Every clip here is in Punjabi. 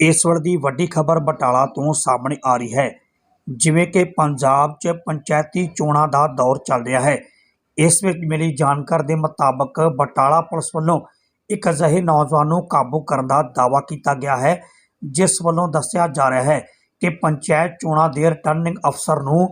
ਇਸ ਵੇਲੇ ਦੀ ਵੱਡੀ ਖਬਰ ਬਟਾਲਾ ਤੋਂ ਸਾਹਮਣੇ ਆ ਰਹੀ ਹੈ, ਜਿਵੇਂ ਕਿ ਪੰਜਾਬ 'ਚ ਪੰਚਾਇਤੀ ਚੋਣਾਂ ਦਾ ਦੌਰ ਚੱਲ ਰਿਹਾ ਹੈ। ਇਸ ਵਿੱਚ ਮਿਲੀ ਜਾਣਕਾਰੀ ਦੇ ਮੁਤਾਬਕ ਬਟਾਲਾ ਪੁਲਿਸ ਵੱਲੋਂ ਇੱਕ ਅਜਿਹੇ ਨੌਜਵਾਨ ਨੂੰ ਕਾਬੂ ਕਰਨ ਦਾ ਦਾਅਵਾ ਕੀਤਾ ਗਿਆ ਹੈ, ਜਿਸ ਵੱਲੋਂ ਦੱਸਿਆ ਜਾ ਰਿਹਾ ਹੈ ਕਿ ਪੰਚਾਇਤ ਚੋਣਾਂ ਦੇ ਰਿਟਰਨਿੰਗ ਅਫਸਰ ਨੂੰ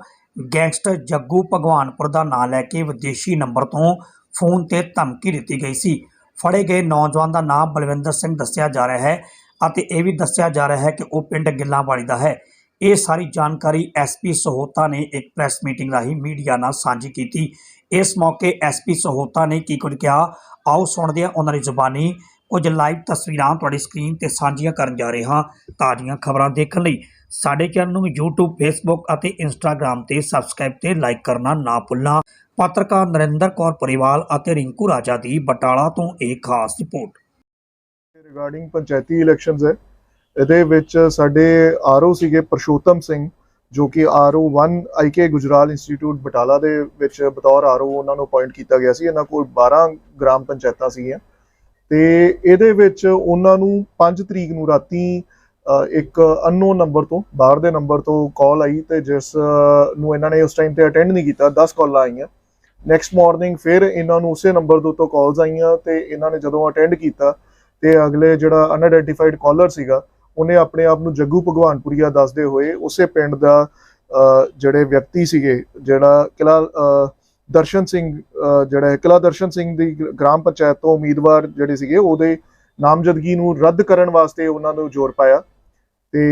ਗੈਂਗਸਟਰ ਜੱਗੂ ਭਗਵਾਨਪੁਰ ਦਾ ਨਾਂ ਲੈ ਕੇ ਵਿਦੇਸ਼ੀ ਨੰਬਰ ਤੋਂ ਫੋਨ ਤੇ ਧਮਕੀ ਦਿੱਤੀ ਗਈ ਸੀ। ਫੜੇ ਗਏ ਨੌਜਵਾਨ ਦਾ ਨਾਮ ਬਲਵਿੰਦਰ ਸਿੰਘ ਦੱਸਿਆ ਜਾ ਰਿਹਾ ਹੈ ਅਤੇ ਇਹ ਵੀ ਦੱਸਿਆ ਜਾ ਰਿਹਾ ਹੈ ਕਿ ਉਹ ਪਿੰਡ ਗਿੱਲਾਂਵਾਲੀ ਦਾ ਹੈ। ਇਹ ਸਾਰੀ ਜਾਣਕਾਰੀ ਐਸਪੀ ਸਹੋਤਾ ਨੇ ਇੱਕ ਪ੍ਰੈਸ ਮੀਟਿੰਗ ਰਾਹੀਂ ਮੀਡੀਆ ਨਾਲ ਸਾਂਝੀ ਕੀਤੀ। ਇਸ ਮੌਕੇ ਐਸਪੀ ਸਹੋਤਾ ਨੇ ਕੀ ਕੁਝ ਕਿਹਾ, ਆਓ ਸੁਣਦੇ ਹਾਂ ਉਹਨਾਂ ਦੀ ਜ਼ੁਬਾਨੀ। ਕੁਝ ਲਾਈਵ ਤਸਵੀਰਾਂ ਤੁਹਾਡੀ ਸਕਰੀਨ ਤੇ ਸਾਂਝੀਆਂ ਕਰਨ ਜਾ ਰਹੇ ਹਾਂ ਤਾਜ਼ੀਆਂ ਖਬਰਾਂ ਦੇਖਣ ਲਈ। ਸਾਡੇ ਚੈਨਲ ਨੂੰ YouTube, Facebook ਅਤੇ Instagram ਤੇ ਸਬਸਕ੍ਰਾਈਬ ਤੇ ਲਾਈਕ ਕਰਨਾ ਨਾ ਭੁੱਲਣਾ। ਪੱਤਰਕਾਰ ਨਰਿੰਦਰ ਕੌਰ ਪਰਿਵਾਲ ਅਤੇ ਰਿੰਕੂ ਰਾਜਾ ਦੀ ਬਟਾਲਾ ਤੋਂ ਇਹ ਖਾਸ ਰਿਪੋਰਟ। ਰਿਗਾਰਡਿੰਗ ਪੰਚਾਇਤੀ ਇਲੈਕਸ਼ਨਸ ਹੈ। ਇਹਦੇ ਵਿੱਚ ਸਾਡੇ ਆਰਓ ਸੀਗੇ ਪਰਸ਼ੋਤਮ ਸਿੰਘ, ਜੋ ਕਿ ਆਰਓ 1 ਆਈਕੇ ਗੁਜਰਾਲ ਇੰਸਟੀਚਿਊਟ ਬਟਾਲਾ ਦੇ ਵਿੱਚ ਬਤੌਰ ਆਰਓ ਉਹਨਾਂ ਨੂੰ ਅਪਾਇੰਟ ਕੀਤਾ ਗਿਆ ਸੀ। ਇਹਨਾਂ ਕੋਲ 12 ਗ੍ਰਾਮ ਪੰਚਾਇਤਾਂ ਸੀਗੀਆਂ। ਤੇ ਇਹਦੇ ਵਿੱਚ ਉਹਨਾਂ ਨੂੰ 5 ਤਰੀਕ ਨੂੰ ਰਾਤੀ ਇੱਕ ਅਨਨੋਨ ਨੰਬਰ ਤੋਂ, ਬਾਹਰ ਦੇ ਨੰਬਰ ਤੋਂ ਕਾਲ ਆਈ ਤੇ ਜਿਸ ਨੂੰ ਇਹਨਾਂ ਨੇ ਉਸ ਟਾਈਮ ਤੇ ਅਟੈਂਡ ਨਹੀਂ ਕੀਤਾ। 10 ਕਾਲਾਂ ਆਈਆਂ। ਨੈਕਸਟ ਮਾਰਨਿੰਗ ਫਿਰ ਇਹਨਾਂ ਨੂੰ ਉਸੇ ਨੰਬਰ ਤੋਂ ਤੋਂ ਕਾਲਸ ਆਈਆਂ ਤੇ ਇਹਨਾਂ ਨੇ ਜਦੋਂ ਅਟੈਂਡ ਕੀਤਾ ਤੇ ਅਗਲੇ ਜਿਹੜਾ ਅਨਆਇਡੈਂਟੀਫਾਈਡ ਕਾਲਰ ਸੀਗਾ, ਉਹਨੇ ਆਪਣੇ ਆਪ ਨੂੰ ਜੱਗੂ ਭਗਵਾਨਪੁਰੀਆ ਦੱਸਦੇ ਹੋਏ ਉਸੇ ਪਿੰਡ ਦਾ ਜਿਹੜੇ ਵਿਅਕਤੀ ਸੀਗੇ, ਜਿਹੜਾ ਕਿਲਾ ਦਰਸ਼ਨ ਸਿੰਘ ਜਿਹੜਾ ਹੈ, ਕਿਲਾ ਦਰਸ਼ਨ ਸਿੰਘ ਦੀ ਗ੍ਰਾਮ ਪੰਚਾਇਤ ਤੋਂ ਉਮੀਦਵਾਰ ਜਿਹੜੇ ਸੀਗੇ, ਉਹਦੇ ਨਾਮਜ਼ਦਗੀ ਨੂੰ ਰੱਦ ਕਰਨ ਵਾਸਤੇ ਉਹਨਾਂ ਨੂੰ ਜ਼ੋਰ ਪਾਇਆ ਤੇ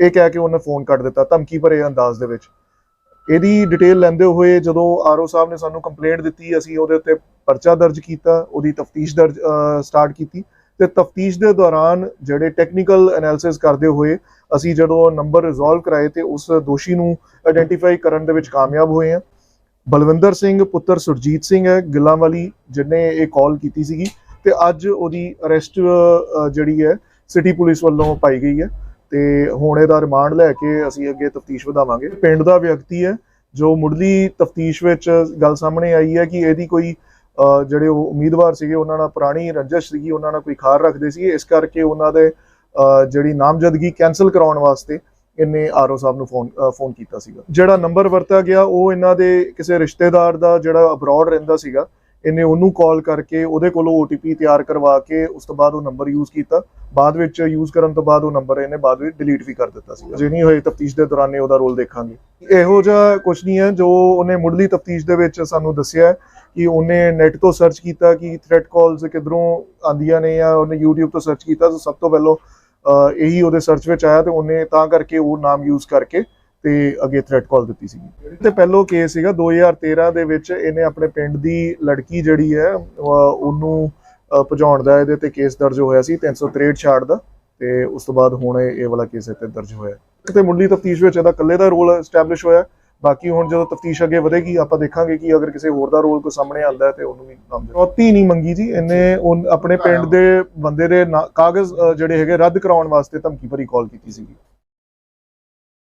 ਇਹ ਕਹਿ ਕੇ ਉਹਨੇ ਫੋਨ ਕੱਟ ਦਿੱਤਾ, ਧਮਕੀ ਭਰੇ ਅੰਦਾਜ਼ ਦੇ ਵਿੱਚ। ਇਹਦੀ ਡਿਟੇਲ ਲੈਂਦੇ ਹੋਏ ਜਦੋਂ ਆਰਓ ਸਾਹਿਬ ਨੇ ਸਾਨੂੰ ਕੰਪਲੇਂਟ ਦਿੱਤੀ, ਅਸੀਂ ਉਹਦੇ ਉੱਤੇ ਪਰਚਾ ਦਰਜ ਕੀਤਾ, ਉਹਦੀ ਤਫਤੀਸ਼ ਦਰਜ ਸਟਾਰਟ ਕੀਤੀ। ਤੇ ਤਫਤੀਸ਼ ਦੇ ਦੌਰਾਨ ਜਿਹੜੇ ਟੈਕਨੀਕਲ ਐਨਾਲਿਸਿਸ ਕਰਦੇ ਹੋਏ ਅਸੀਂ ਜਦੋਂ ਨੰਬਰ ਰਿਜ਼ੋਲਵ ਕਰਾਏ ਤੇ ਉਸ ਦੋਸ਼ੀ ਨੂੰ ਆਇਡੈਂਟੀਫਾਈ ਕਰਨ ਦੇ ਵਿੱਚ ਕਾਮਯਾਬ ਹੋਏ ਹਾਂ। ਬਲਵਿੰਦਰ ਸਿੰਘ, ਪੁੱਤਰ ਸੁਰਜੀਤ ਸਿੰਘ ਹੈ, ਗਿੱਲਾਂਵਾਲੀ, ਜਿਹਨੇ ਇਹ ਕਾਲ ਕੀਤੀ ਸੀਗੀ ਤੇ ਅੱਜ ਉਹਦੀ ਅਰੈਸਟ ਜਿਹੜੀ ਹੈ ਸਿਟੀ ਪੁਲਿਸ ਵੱਲੋਂ ਪਾਈ ਗਈ ਹੈ। ਤੇ ਹੁਣ ਇਹਦਾ ਰਿਮਾਂਡ ਲੈ ਕੇ ਅਸੀਂ ਅੱਗੇ ਤਫਤੀਸ਼ ਵਧਾਵਾਂਗੇ। ਪਿੰਡ ਦਾ ਵਿਅਕਤੀ ਹੈ ਜੋ ਮੁੱਢਲੀ ਤਫਤੀਸ਼ ਵਿੱਚ ਗੱਲ ਸਾਹਮਣੇ ਆਈ ਹੈ ਕਿ ਇਹਦੀ ਕੋਈ ਜਿਹੜੇ ਉਹ ਉਮੀਦਵਾਰ ਸੀਗੇ, ਉਹਨਾਂ ਨਾਲ ਪੁਰਾਣੀ ਰੰਜਿਸ਼ ਸੀਗੀ, ਉਹਨਾਂ ਨਾਲ ਕੋਈ ਖਾਰ ਰੱਖਦੇ ਸੀ ਇਸ ਕਰਕੇ ਉਹਨਾਂ ਦੇ ਜਿਹੜੀ ਨਾਮਜ਼ਦਗੀ ਕੈਨਸਲ ਕਰਾਉਣ ਵਾਸਤੇ ਇਹਨੇ ਆਰਓ ਸਾਹਿਬ ਨੂੰ ਫੋਨ ਫੋਨ ਕੀਤਾ ਸੀਗਾ। ਜਿਹੜਾ ਨੰਬਰ ਵਰਤਿਆ ਗਿਆ, ਉਹ ਇਹਨਾਂ ਦੇ ਕਿਸੇ ਰਿਸ਼ਤੇਦਾਰ ਦਾ ਜਿਹੜਾ ਅਬਰੋਡ ਰਹਿੰਦਾ ਸੀਗਾ ਇਹਨੇ ਉਹਨੂੰ ਕਾਲ ਕਰਕੇ ਉਹਦੇ ਕੋਲੋਂ OTP ਤਿਆਰ ਕਰਵਾ ਕੇ ਉਸ ਤੋਂ ਬਾਅਦ ਉਹ ਨੰਬਰ ਯੂਜ਼ ਕੀਤਾ। ਬਾਅਦ ਵਿੱਚ ਯੂਜ਼ ਕਰਨ ਤੋਂ ਬਾਅਦ ਉਹ ਨੰਬਰ ਇਹਨੇ ਬਾਅਦ ਵਿੱਚ ਡਿਲੀਟ ਵੀ ਕਰ ਦਿੱਤਾ ਸੀ ਜੇ ਨਹੀਂ ਹੋਏ ਤਫਤੀਸ਼ ਦੇ ਦੌਰਾਨ ਇਹ ਉਹਦਾ ਰੋਲ ਦੇਖਾਂਗੇ। ਇਹੋ ਜਿਹਾ ਕੁਝ ਨਹੀਂ ਹੈ ਜੋ ਉਹਨੇ ਮੁੱਢਲੀ ਤਫਤੀਸ਼ ਦੇ ਵਿੱਚ ਸਾਨੂੰ ਦੱਸਿਆ ਕਿ ਉਹਨੇ ਨੈਟ ਤੋਂ ਸਰਚ ਕੀਤਾ ਕਿ ਥ੍ਰੈਟ ਕਾਲਸ ਕਿਧਰੋਂ ਆਂਦੀਆਂ ਨੇ ਜਾਂ ਉਹਨੇ YouTube ਤੋਂ ਸਰਚ ਕੀਤਾ। ਤਾਂ ਸਭ ਤੋਂ ਪਹਿਲਾਂ ਇਹੀ ਉਹਦੇ ਸਰਚ ਵਿੱਚ ਆਇਆ ਤੇ ਉਹਨੇ ਤਾਂ ਕਰਕੇ ਉਹ ਨਾਮ ਯੂਜ਼ ਕਰਕੇ ਤੇ ਅੱਗੇ ਥ੍ਰੈਟ ਕਾਲ ਦਿੱਤੀ ਸੀਗੀ। ਤੇ ਪਹਿਲੋ ਕੇਸ ਸੀਗਾ 2013 ਦੇ ਵਿੱਚ ਇਹਨੇ ਆਪਣੇ ਪਿੰਡ ਦੀ ਲੜਕੀ ਜਿਹੜੀ ਹੈ ਉਹਨੂੰ ਭਜਾਉਣ ਦਾ ਇਹਦੇ ਤੇ ਕੇਸ ਦਰਜ ਹੋਇਆ ਸੀ 363 ਛਾੜ ਦਾ, ਤੇ ਉਸ ਤੋਂ ਬਾਅਦ ਹੁਣ ਇਹ ਵਾਲਾ ਕੇਸ ਇੱਥੇ ਦਰਜ ਹੋਇਆ। ਕਿਤੇ ਮੁੱਢਲੀ ਤਫਤੀਸ਼ ਵਿੱਚ ਇਹਦਾ ਇਕੱਲੇ ਦਾ ਰੋਲ ਐਸਟੈਬਲਿਸ਼ ਹੋਇਆ, ਬਾਕੀ ਹੁਣ ਜਦੋਂ ਤਫਤੀਸ਼ ਅੱਗੇ ਵਧੇਗੀ, ਆਪਾਂ ਦੇਖਾਂਗੇ ਕਿ ਅਗਰ ਕਿਸੇ ਹੋਰ ਦਾ ਰੋਲ ਕੋਈ ਸਾਹਮਣੇ ਆਉਂਦਾ ਹੈ ਤੇ ਉਹਨੂੰ ਵੀ ਨਾਮ ਚੌਥੀ ਨਹੀਂ ਮੰਗੀ ਜੀ, ਇਹਨੇ ਉਨ- ਆਪਣੇ ਪਿੰਡ ਦੇ ਬੰਦੇ ਦੇ ਨਾ- ਕਾਗਜ਼ ਜਿਹੜੇ ਹੈਗੇ ਰੱਦ ਕਰਾਉਣ ਵਾਸਤੇ ਧਮਕੀ ਭਰੀ ਕਾਲ ਕੀਤੀ ਸੀਗੀ।